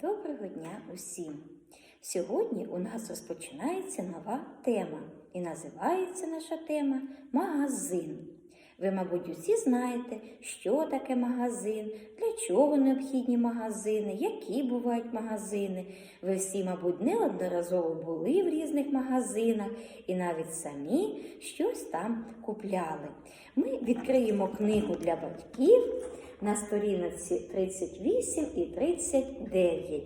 Доброго дня усім! Сьогодні у нас розпочинається нова тема, і називається наша тема магазин. Ви, мабуть, усі знаєте, що таке магазин, для чого необхідні магазини, які бувають магазини. Ви всі, мабуть, неодноразово були в різних магазинах і навіть самі щось там купляли. Ми відкриємо книгу для батьків на сторінці 38 і 39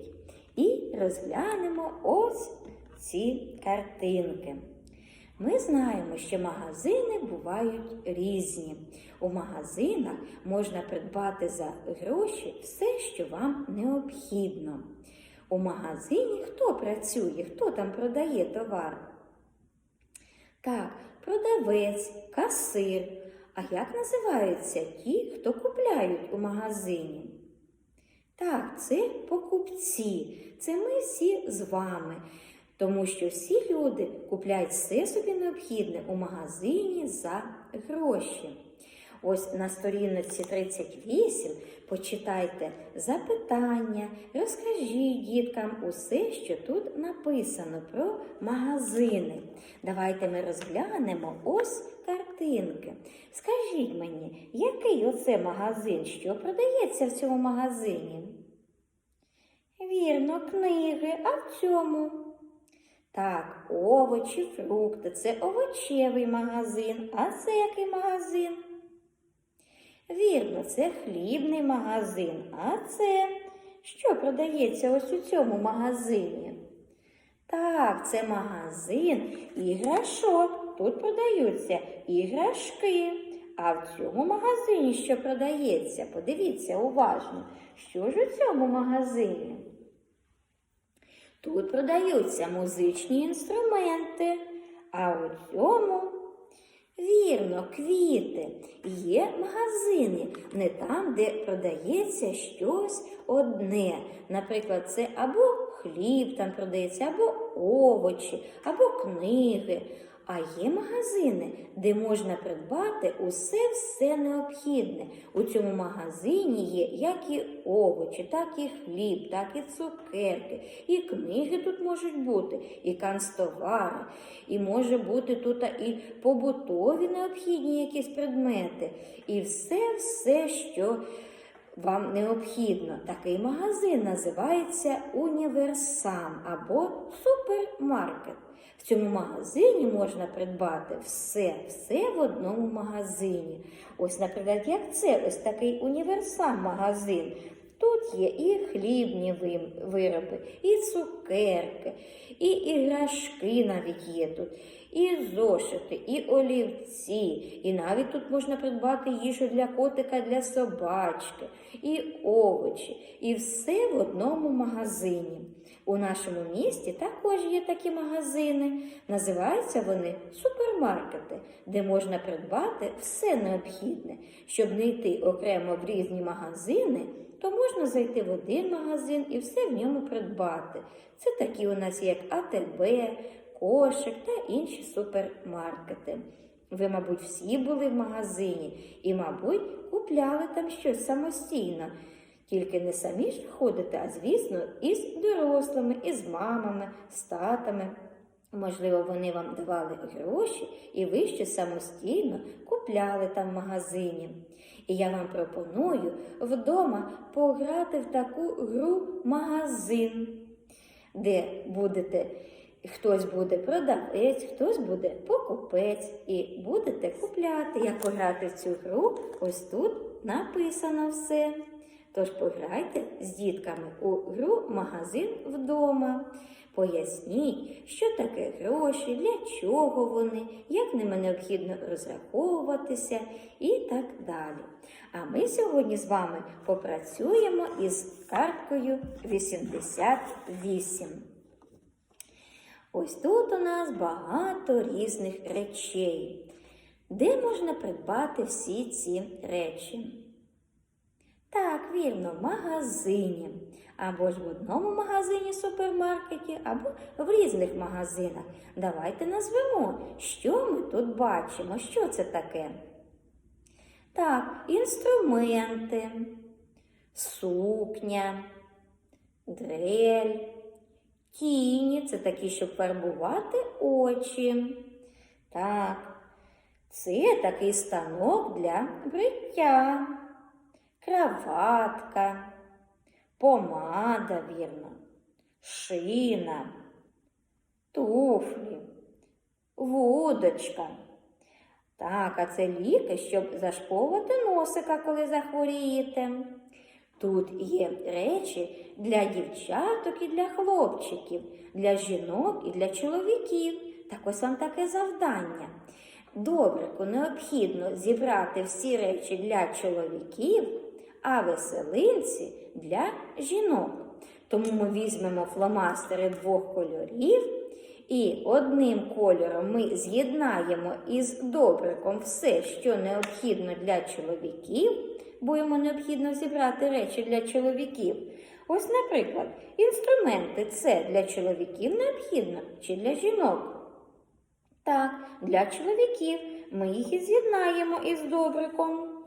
і розглянемо ось ці картинки. Ми знаємо, що магазини бувають різні. У магазинах можна придбати за гроші все, що вам необхідно. У магазині хто працює, хто там продає товар? Так, продавець, касир. А як називаються ті, хто купляють у магазині? Так, це покупці. Це ми всі з вами. Тому що всі люди купляють все собі необхідне у магазині за гроші. Ось на сторінці 38 почитайте запитання, розкажіть діткам усе, що тут написано про магазини. Давайте ми розглянемо ось картинки. Скажіть мені, який оце магазин, що продається в цьому магазині? Вірно, книги, а в цьому? Так, овочі, фрукти це овочевий магазин. А це який магазин? Вірно, це хлібний магазин. А це що продається ось у цьому магазині? Так, це магазин іграшок. Тут продаються іграшки. А в цьому магазині що продається? Подивіться уважно, що ж у цьому магазині? Тут продаються музичні інструменти, а у цьому вірно, квіти. Є магазини, не там, де продається щось одне. Наприклад, це або хліб там продається, або овочі, або книги. А є магазини, де можна придбати усе-все необхідне. У цьому магазині є як і овочі, так і хліб, так і цукерки, і книги тут можуть бути, і канцтовари, і може бути тут і побутові необхідні якісь предмети, і все-все, що вам необхідно. Такий магазин називається універсам або супермаркет. В цьому магазині можна придбати все, все в одному магазині. Ось, наприклад, як це ось такий універсал магазин. Тут є і хлібні вироби, і цукерки, і іграшки навіть є тут, і зошити, і олівці, і навіть тут можна придбати їжу для котика, для собачки, і овочі, і все в одному магазині. У нашому місті також є такі магазини. Називаються вони супермаркети, де можна придбати все необхідне. Щоб не йти окремо в різні магазини, то можна зайти в один магазин і все в ньому придбати. Це такі у нас як АТБ, кошик та інші супермаркети. Ви, мабуть, всі були в магазині і, мабуть, купляли там щось самостійно. Тільки не самі ж ходите, а звісно, із дорослими, із мамами, з татами. Можливо, вони вам давали гроші, і ви щось самостійно купляли там в магазині. І я вам пропоную вдома пограти в таку гру магазин, де будете, хтось буде продавець, хтось буде покупець, і будете купляти. Як пограти в цю гру, ось тут написано все. Тож пограйте з дітками у гру магазин вдома. Поясніть, що таке гроші, для чого вони, як ними необхідно розраховуватися і так далі. А ми сьогодні з вами попрацюємо із карткою 88. Ось тут у нас багато різних речей. Де можна придбати всі ці речі? Так, вірно, в магазині. Або ж в одному магазині супермаркеті, або в різних магазинах. Давайте назвемо, що ми тут бачимо, що це таке. Так, інструменти, сукня, дрель, тіні це такі, щоб фарбувати очі. Так, це такий станок для бриття, краватка, помада, вірно, шина, туфлі, вудочка. Так, а це ліки, щоб зашповувати носика, коли захворієте. Тут є речі для дівчаток і для хлопчиків, для жінок і для чоловіків. Так ось вам таке завдання. Добрику необхідно зібрати всі речі для чоловіків, а веселинці для жінок. Тому ми візьмемо фломастери двох кольорів і одним кольором ми з'єднаємо із добриком все, що необхідно для чоловіків, бо йому необхідно зібрати речі для чоловіків. Ось, наприклад, інструменти це для чоловіків необхідно чи для жінок. Так, для чоловіків ми їх і з'єднаємо із добриком.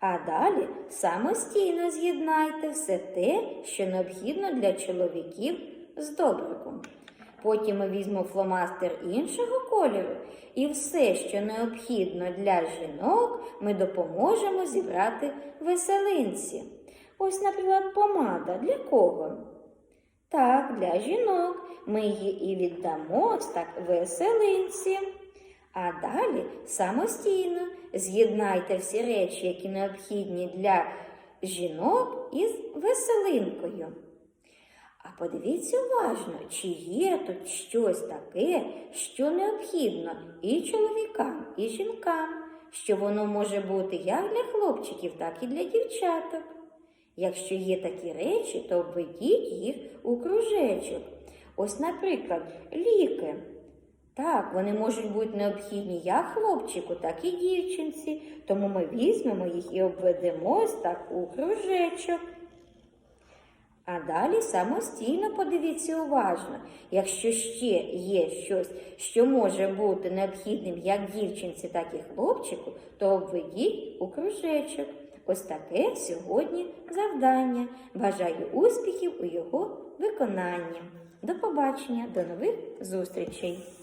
А далі самостійно з'єднайте все те, що необхідно для чоловіків з добриком. Потім ми візьмемо фломастер іншого кольору, і все, що необхідно для жінок, ми допоможемо зібрати веселинці. Ось, наприклад, помада для кого? Так, для жінок. Ми її і віддамо так веселинці. А далі самостійно з'єднайте всі речі, які необхідні для жінок із веселинкою. А подивіться уважно, чи є тут щось таке, що необхідно і чоловікам, і жінкам, що воно може бути як для хлопчиків, так і для дівчаток. Якщо є такі речі, то введіть їх у кружечок. Ось, наприклад, ліки. Так, вони можуть бути необхідні як хлопчику, так і дівчинці, тому ми візьмемо їх і обведемо ось так у кружечок. А далі самостійно подивіться уважно. Якщо ще є щось, що може бути необхідним як дівчинці, так і хлопчику, то обведіть у кружечок. Ось таке сьогодні завдання. Бажаю успіхів у його виконанні. До побачення, до нових зустрічей!